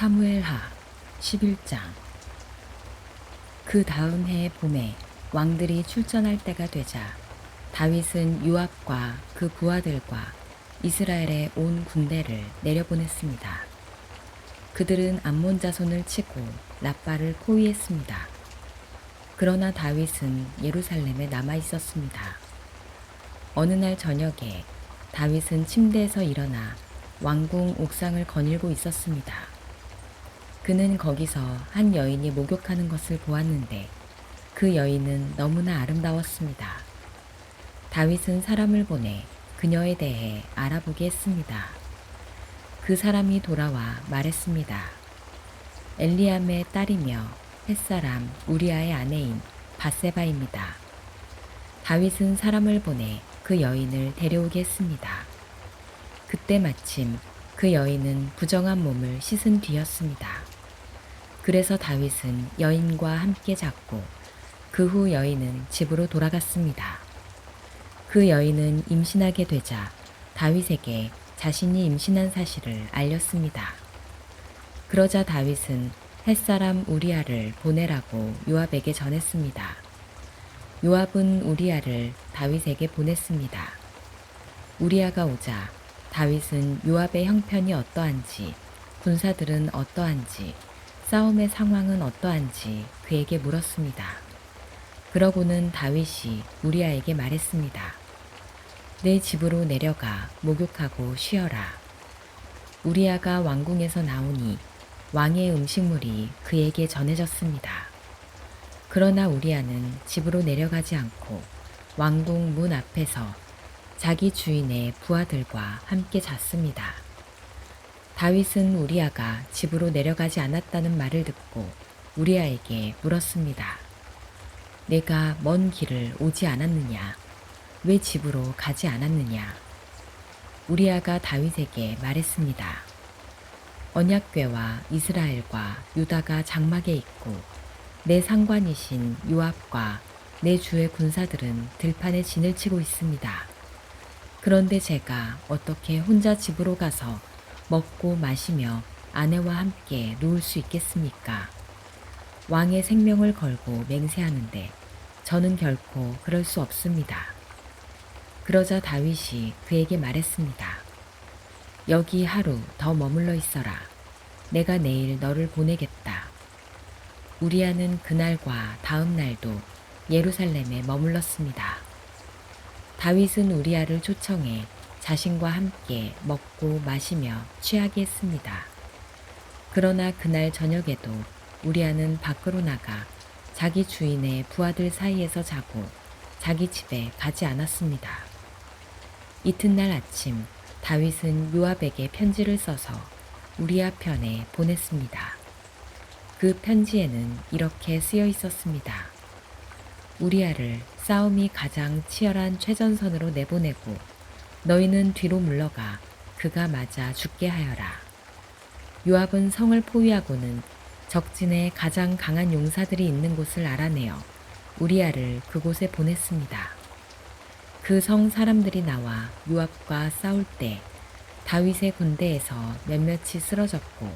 사무엘하 11장 그 다음 해 봄에 왕들이 출전할 때가 되자 다윗은 요압과 그 부하들과 이스라엘의 온 군대를 내려보냈습니다. 그들은 암몬 자손을 치고 라빠를 포위했습니다. 그러나 다윗은 예루살렘에 남아 있었습니다. 어느 날 저녁에 다윗은 침대에서 일어나 왕궁 옥상을 거닐고 있었습니다. 그는 거기서 한 여인이 목욕하는 것을 보았는데 그 여인은 너무나 아름다웠습니다. 다윗은 사람을 보내 그녀에 대해 알아보게 했습니다. 그 사람이 돌아와 말했습니다. 엘리암의 딸이며 햇사람 우리아의 아내인 바세바입니다. 다윗은 사람을 보내 그 여인을 데려오게 했습니다. 그때 마침 그 여인은 부정한 몸을 씻은 뒤였습니다. 그래서 다윗은 여인과 함께 잤고 그 후 여인은 집으로 돌아갔습니다. 그 여인은 임신하게 되자 다윗에게 자신이 임신한 사실을 알렸습니다. 그러자 다윗은 햇사람 우리아를 보내라고 요압에게 전했습니다. 요압은 우리아를 다윗에게 보냈습니다. 우리아가 오자 다윗은 요압의 형편이 어떠한지, 군사들은 어떠한지, 싸움의 상황은 어떠한지 그에게 물었습니다. 그러고는 다윗이 우리아에게 말했습니다. 내 집으로 내려가 목욕하고 쉬어라. 우리아가 왕궁에서 나오니 왕의 음식물이 그에게 전해졌습니다. 그러나 우리아는 집으로 내려가지 않고 왕궁 문 앞에서 자기 주인의 부하들과 함께 잤습니다. 다윗은 우리아가 집으로 내려가지 않았다는 말을 듣고 우리아에게 물었습니다. 내가 먼 길을 오지 않았느냐? 왜 집으로 가지 않았느냐? 우리아가 다윗에게 말했습니다. 언약궤와 이스라엘과 유다가 장막에 있고 내 상관이신 요압과 내 주의 군사들은 들판에 진을 치고 있습니다. 그런데 제가 어떻게 혼자 집으로 가서 먹고 마시며 아내와 함께 누울 수 있겠습니까? 왕의 생명을 걸고 맹세하는데 저는 결코 그럴 수 없습니다. 그러자 다윗이 그에게 말했습니다. 여기 하루 더 머물러 있어라. 내가 내일 너를 보내겠다. 우리아는 그날과 다음 날도 예루살렘에 머물렀습니다. 다윗은 우리아를 초청해 자신과 함께 먹고 마시며 취하게 했습니다. 그러나 그날 저녁에도 우리아는 밖으로 나가 자기 주인의 부하들 사이에서 자고 자기 집에 가지 않았습니다. 이튿날 아침 다윗은 요압에게 편지를 써서 우리아 편에 보냈습니다. 그 편지에는 이렇게 쓰여 있었습니다. 우리아를 싸움이 가장 치열한 최전선으로 내보내고 너희는 뒤로 물러가 그가 맞아 죽게 하여라. 요압은 성을 포위하고는 적진에 가장 강한 용사들이 있는 곳을 알아내어 우리아를 그곳에 보냈습니다. 그 성 사람들이 나와 요압과 싸울 때 다윗의 군대에서 몇몇이 쓰러졌고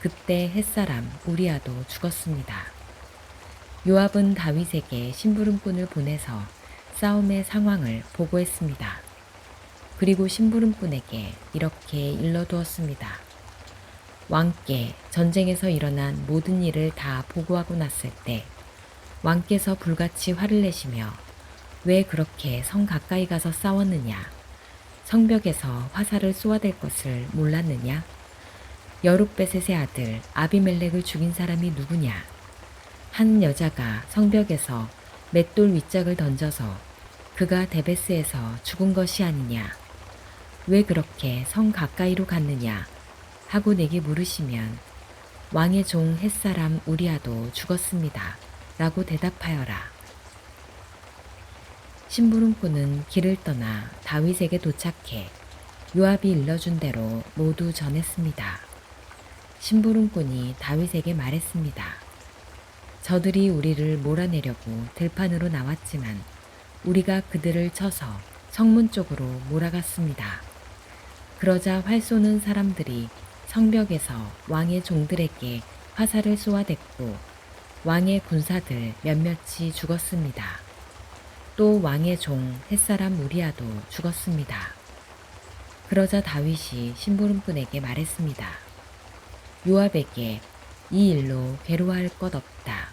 그때 햇사람 우리아도 죽었습니다. 요압은 다윗에게 심부름꾼을 보내서 싸움의 상황을 보고했습니다. 그리고 심부름꾼에게 이렇게 일러두었습니다. 왕께 전쟁에서 일어난 모든 일을 다 보고하고 났을 때 왕께서 불같이 화를 내시며 왜 그렇게 성 가까이 가서 싸웠느냐? 성벽에서 화살을 쏘아댈 것을 몰랐느냐? 여룻베셋의 아들 아비멜렉을 죽인 사람이 누구냐? 한 여자가 성벽에서 맷돌 윗짝을 던져서 그가 데베스에서 죽은 것이 아니냐? 왜 그렇게 성 가까이로 갔느냐? 하고 내게 물으시면 왕의 종 햇사람 우리아도 죽었습니다. 라고 대답하여라. 심부름꾼은 길을 떠나 다윗에게 도착해 요압이 일러준 대로 모두 전했습니다. 심부름꾼이 다윗에게 말했습니다. 저들이 우리를 몰아내려고 들판으로 나왔지만 우리가 그들을 쳐서 성문 쪽으로 몰아갔습니다. 그러자 활 쏘는 사람들이 성벽에서 왕의 종들에게 화살을 쏘아댔고 왕의 군사들 몇몇이 죽었습니다. 또 왕의 종 햇사람 우리아도 죽었습니다. 그러자 다윗이 심부름꾼에게 말했습니다. 요압에게 이 일로 괴로워할 것 없다.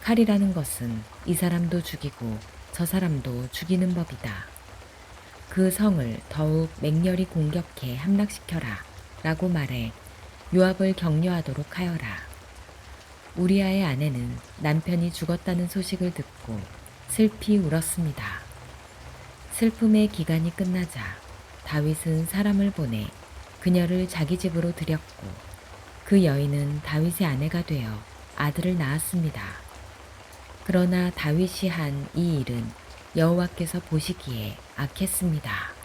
칼이라는 것은 이 사람도 죽이고 저 사람도 죽이는 법이다. 그 성을 더욱 맹렬히 공격해 함락시켜라. 라고 말해 요압을 격려하도록 하여라. 우리아의 아내는 남편이 죽었다는 소식을 듣고 슬피 울었습니다. 슬픔의 기간이 끝나자 다윗은 사람을 보내 그녀를 자기 집으로 들였고 그 여인은 다윗의 아내가 되어 아들을 낳았습니다. 그러나 다윗이 한 이 일은 여호와께서 보시기에 악했습니다.